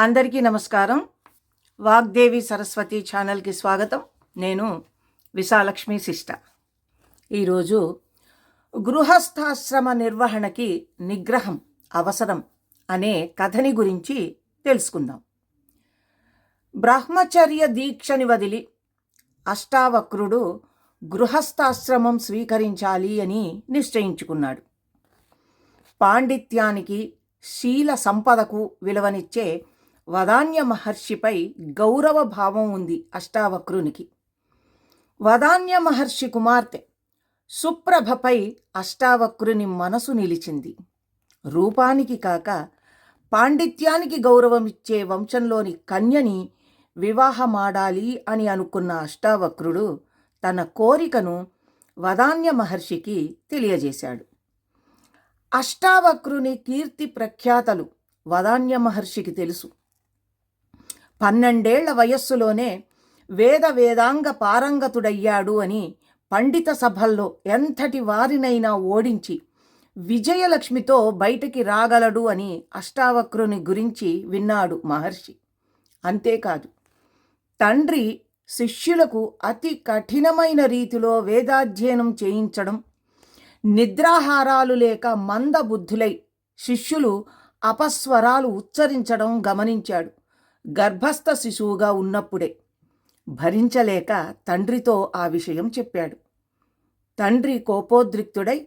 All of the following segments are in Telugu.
అందరికీ నమస్కారం. వాగ్దేవి సరస్వతి ఛానల్కి స్వాగతం. నేను విశాలక్ష్మి శిష్ట ఈరోజు గృహస్థాశ్రమ నిర్వహణకి నిగ్రహం అవసరం అనే కథని గురించి తెలుసుకుందాం. బ్రహ్మచర్య దీక్షని వదిలి అష్టావక్రుడు గృహస్థాశ్రమం స్వీకరించాలి అని నిశ్చయించుకున్నాడు. పాండిత్యానికి శీల సంపదకు విలువనిచ్చే వదాన్య మహర్షిపై గౌరవ భావం ఉంది అష్టావక్రునికి. వదాన్య మహర్షి కుమార్తె సుప్రభపై అష్టావక్రుని మనసు నిలిచింది. రూపానికి కాక పాండిత్యానికి గౌరవమిచ్చే వంశంలోని కన్యని వివాహమాడాలి అని అనుకున్న అష్టావక్రుడు తన కోరికను వదాన్య మహర్షికి తెలియజేశాడు. అష్టావక్రుని కీర్తి ప్రఖ్యాతలు వదాన్య మహర్షికి తెలుసు. పన్నెండేళ్ళ వయస్సులోనే వేద వేదాంగ పారంగతుడయ్యాడు అని పండిత సభల్లో ఎంతటి వారినైనా ఓడించి విజయలక్ష్మితో బయటికి రాగలడు అని అష్టావక్రుని గురించి విన్నాడు మహర్షి. అంతేకాదు తండ్రి శిష్యులకు అతి కఠినమైన రీతిలో వేదాధ్యయనం చేయించడం నిద్రాహారాలు లేక మందబుద్ధులై శిష్యులు అపస్వరాలు ఉచ్చరించడం గమనించాడు. గర్భస్థ శిశువుగా ఉన్నప్పుడే భరించలేక తండ్రితో ఆ విషయం చెప్పాడు. తండ్రి కోపోద్రిక్తుడై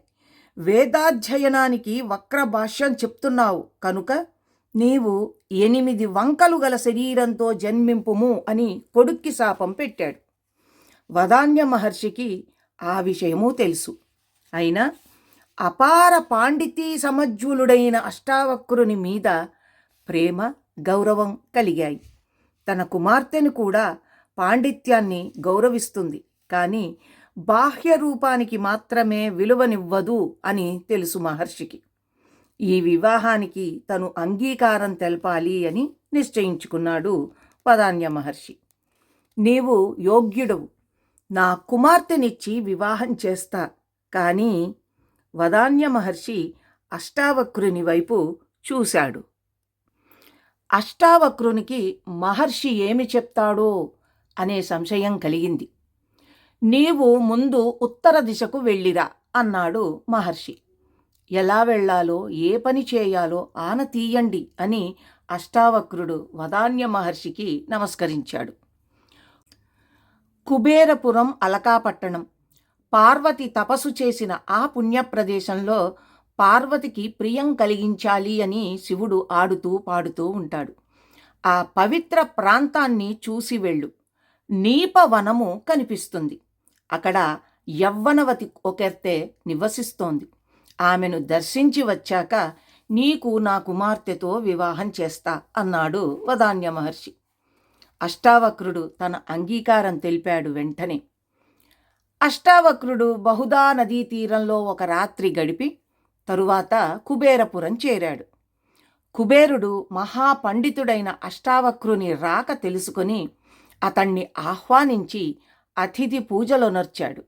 వేదాధ్యయనానికి వక్ర భాష్యం చెప్తున్నావు కనుక నీవు ఎనిమిది వంకలు గల శరీరంతో జన్మింపుము అని కొడుక్కి శాపం పెట్టాడు. వదాన్య మహర్షికి ఆ విషయము తెలుసు. అయినా అపార పాండితీ సమజ్జులుడైన అష్టావక్రుని మీద ప్రేమ గౌరవం కలిగాయి. తన కుమార్తెను కూడా పాండిత్యాన్ని గౌరవిస్తుంది. కానీ బాహ్య రూపానికి మాత్రమే విలువనివ్వదు అని తెలుసు మహర్షికి. ఈ వివాహానికి తను అంగీకారం తెలపాలి అని నిశ్చయించుకున్నాడు పదాన్య మహర్షి. నీవు యోగ్యుడవు. నా కుమార్తెనిచ్చి వివాహం చేస్తా. కానీ వదాన్య మహర్షి అష్టావక్రుని వైపు చూశాడు. అష్టావక్రునికి మహర్షి ఏమి చెప్తాడో అనే సంశయం కలిగింది. నీవు ముందు ఉత్తర దిశకు వెళ్ళిరా అన్నాడు మహర్షి. ఎలా వెళ్ళాలో ఏ పని చేయాలో ఆన తీయండి అని అష్టావక్రుడు వదాన్య మహర్షికి నమస్కరించాడు. కుబేరపురం అలకాపట్టణం. పార్వతి తపస్సు చేసిన ఆ పుణ్యప్రదేశంలో పార్వతికి ప్రియం కలిగించాలి అని శివుడు ఆడుతూ పాడుతూ ఉంటాడు. ఆ పవిత్ర ప్రాంతాన్ని చూసి వెళ్ళు. నీపవనము కనిపిస్తుంది. అక్కడ యవ్వనవతి ఒకెర్తే నివసిస్తోంది. ఆమెను దర్శించి వచ్చాక నీకు నా కుమార్తెతో వివాహం చేస్తా అన్నాడు వదాన్య మహర్షి. అష్టావక్రుడు తన అంగీకారం తెలిపాడు వెంటనే. అష్టావక్రుడు బహుదా నదీ తీరంలో ఒక రాత్రి గడిపి తరువాత కుబేరపురం చేరాడు. కుబేరుడు మహాపండితుడైన అష్టావక్రుని రాక తెలుసుకొని అతణ్ణి ఆహ్వానించి అతిథి పూజలొనర్చాడు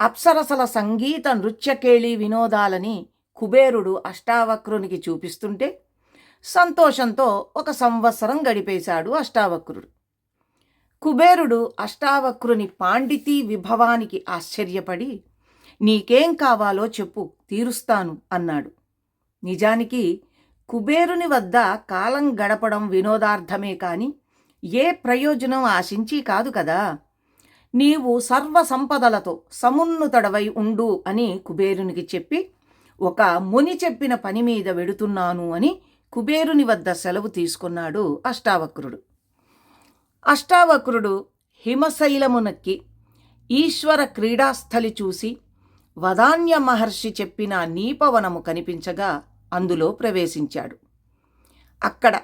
అప్సరసల సంగీత నృత్యకేళి వినోదాలని కుబేరుడు అష్టావక్రునికి చూపిస్తుంటే సంతోషంతో ఒక సంవత్సరం గడిపేశాడు అష్టావక్రుడు. కుబేరుడు అష్టావక్రుని పాండితీ విభవానికి ఆశ్చర్యపడి నీకేం కావాలో చెప్పు తీరుస్తాను అన్నాడు. నిజానికి కుబేరుని వద్ద కాలం గడపడం వినోదార్థమే కాని ఏ ప్రయోజనం ఆశించి కాదు కదా. నీవు సర్వ సంపదలతో సమున్నతుడవై ఉండు అని కుబేరునికి చెప్పి ఒక ముని చెప్పిన పని మీద వెడుతున్నాను అని కుబేరుని వద్ద సెలవు తీసుకున్నాడు అష్టావక్రుడు. అష్టావక్రుడు హిమశైలమునక్కి ఈశ్వర క్రీడాస్థలి చూసి వదాన్య మహర్షి చెప్పిన నీపవనము కనిపించగా అందులో ప్రవేశించాడు. అక్కడ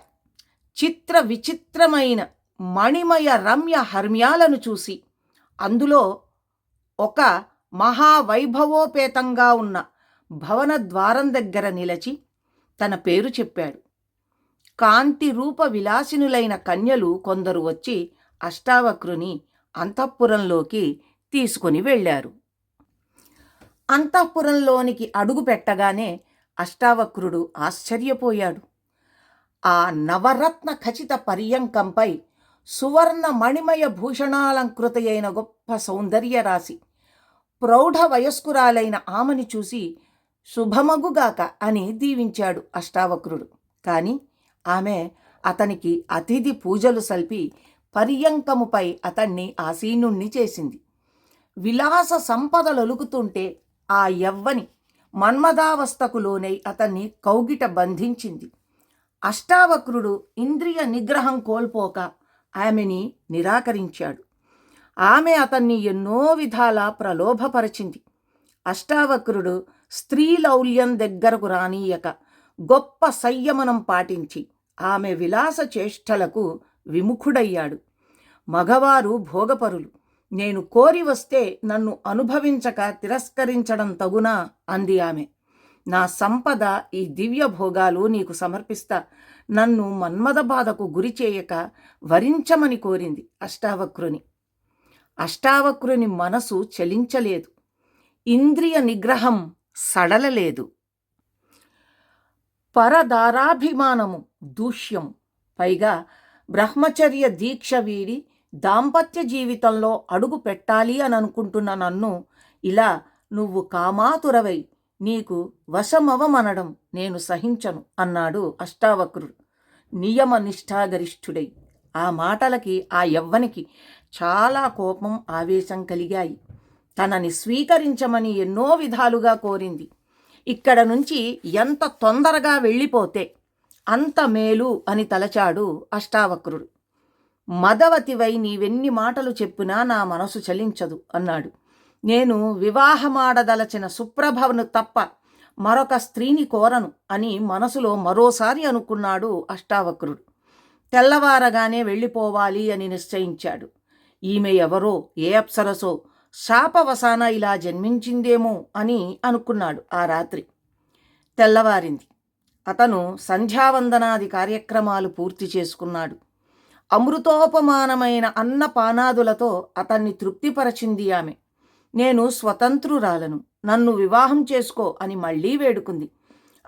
చిత్ర విచిత్రమైన మణిమయ రమ్య హర్మ్యాలను చూసి అందులో ఒక మహావైభవోపేతంగా ఉన్న భవన ద్వారం దగ్గర నిలచి తన పేరు చెప్పాడు. కాంతి రూప విలాసినులైన కన్యలు కొందరు వచ్చి అష్టావక్రుని అంతఃపురంలోకి తీసుకొని వెళ్ళారు. అంతఃపురంలోనికి అడుగు పెట్టగానే అష్టావక్రుడు ఆశ్చర్యపోయాడు. ఆ నవరత్న ఖచిత పర్యంకంపై సువర్ణ మణిమయ భూషణాలంకృతయైన గొప్ప సౌందర్య రాశి ప్రౌఢ వయస్కురాలైన ఆమెని చూసి శుభమగుగాక అని దీవించాడు అష్టావక్రుడు. కాని ఆమె అతనికి అతిథి పూజలు సల్పి పర్యంకముపై అతన్ని ఆసీనుణ్ణి చేసింది. విలాస సంపదలొలుగుతుంటే ఆ యవ్వని మన్మదావస్థకు లోనై అతన్ని కౌగిట బంధించింది. అష్టావక్రుడు ఇంద్రియ నిగ్రహం కోల్పోక ఆమెని నిరాకరించాడు. ఆమె అతన్ని ఎన్నో విధాల ప్రలోభపరిచింది. అష్టావక్రుడు స్త్రీలౌల్యం దగ్గరకు రానీయక గొప్ప సంయమనం పాటించి ఆమె విలాస చేష్టలకు విముఖుడయ్యాడు. మగవారు భోగపరులు. నేను కోరి వస్తే నన్ను అనుభవించక తిరస్కరించడం తగునా అంది ఆమె. నా సంపద ఈ దివ్య భోగాలు నీకు సమర్పిస్తా. నన్ను మన్మద బాధకు గురి చేయక వరించమని కోరింది అష్టావక్రుని. అష్టావక్రుని మనసు చలించలేదు. ఇంద్రియ నిగ్రహం సడలలేదు. పరదారాభిమానము దూష్యం. పైగా బ్రహ్మచర్య దీక్ష వీడి దాంపత్య జీవితంలో అడుగు పెట్టాలి అని అనుకుంటున్న నన్ను ఇలా నువ్వు కామాతురవై నీకు వశమవమనడం నేను సహించను అన్నాడు అష్టావక్రుడు. నియమ నిష్ఠాగరిష్ఠుడై ఆ మాటలకి ఆ యవ్వనికి చాలా కోపం ఆవేశం కలిగాయి. తనని స్వీకరించమని ఎన్నో విధాలుగా కోరింది. ఇక్కడ నుంచి ఎంత తొందరగా వెళ్ళిపోతే అంత మేలు అని తలచాడు అష్టావక్రుడు. మదవతివై నీవెన్ని మాటలు చెప్పినా నా మనసు చలించదు అన్నాడు. నేను వివాహమాడదలచిన సుప్రభవను తప్ప మరొక స్త్రీని కోరను అని మనసులో మరోసారి అనుకున్నాడు అష్టావక్రుడు. తెల్లవారగానే వెళ్ళిపోవాలి అని నిశ్చయించాడు. ఈమె ఎవరో ఏ అప్సరసో శాపవసాన ఇలా జన్మించిందేమో అని అనుకున్నాడు ఆ రాత్రి. తెల్లవారింది. అతను సంధ్యావందనాది కార్యక్రమాలు పూర్తి చేసుకున్నాడు. అమృతోపమానమైన అన్నపానాదులతో అతన్ని తృప్తిపరచింది ఆమె. నేను స్వతంత్రురాలను నన్ను వివాహం చేసుకో అని మళ్ళీ వేడుకుంది.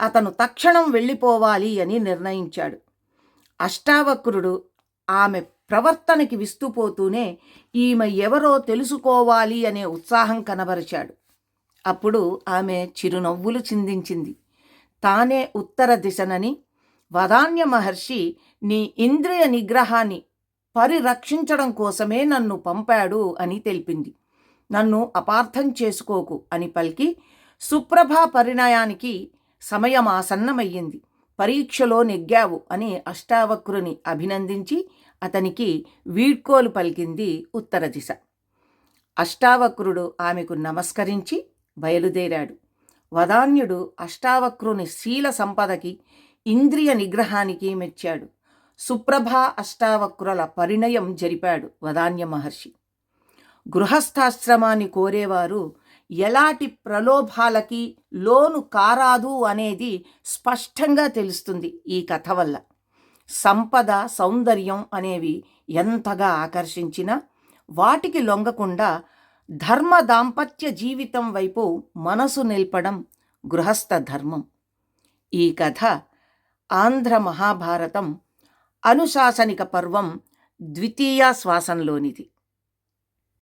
అతను తక్షణం వెళ్ళిపోవాలి అని నిర్ణయించాడు. అష్టావక్రుడు ఆమె ప్రవర్తనకి విస్తుపోతూనే ఈమె ఎవరో తెలుసుకోవాలి అనే ఉత్సాహం కనబరిచాడు. అప్పుడు ఆమె చిరునవ్వులు చిందించింది. తానే ఉత్తర దిశనని వదాన్య మహర్షి నీ ఇంద్రియ నిగ్రహాన్ని పరిరక్షించడం కోసమే నన్ను పంపాడు అని తెలిపింది. నన్ను అపార్థం చేసుకోకు అని పలికి సుప్రభా పరిణయానికి సమయం ఆసన్నమయ్యింది పరీక్షలో నెగ్గావు అని అష్టావక్రుని అభినందించి అతనికి వీడ్కోలు పలికింది ఉత్తర దిశ. అష్టావక్రుడు ఆమెకు నమస్కరించి బయలుదేరాడు. వదాన్యుడు అష్టావక్రుని శీల సంపదకి ఇంద్రియ నిగ్రహానికి మెచ్చాడు. సుప్రభా అష్టావక్రుల పరిణయం జరిపాడు వదాన్య మహర్షి. గృహస్థాశ్రమాన్ని కోరేవారు ఎలాంటి ప్రలోభాలకి లోను కారాదు అనేది స్పష్టంగా తెలుస్తుంది ఈ కథ వల్ల. సంపద సౌందర్యం అనేవి ఎంతగా ఆకర్షించినా వాటికి లొంగకుండా ధర్మ దాంపత్య జీవితం వైపు మనసు నిల్పడం గృహస్థ ధర్మం. ఈ కథ ఆంధ్ర మహాభారతం అనుశాసనిక పర్వం ద్వితీయ శ్వాసంలోనిది.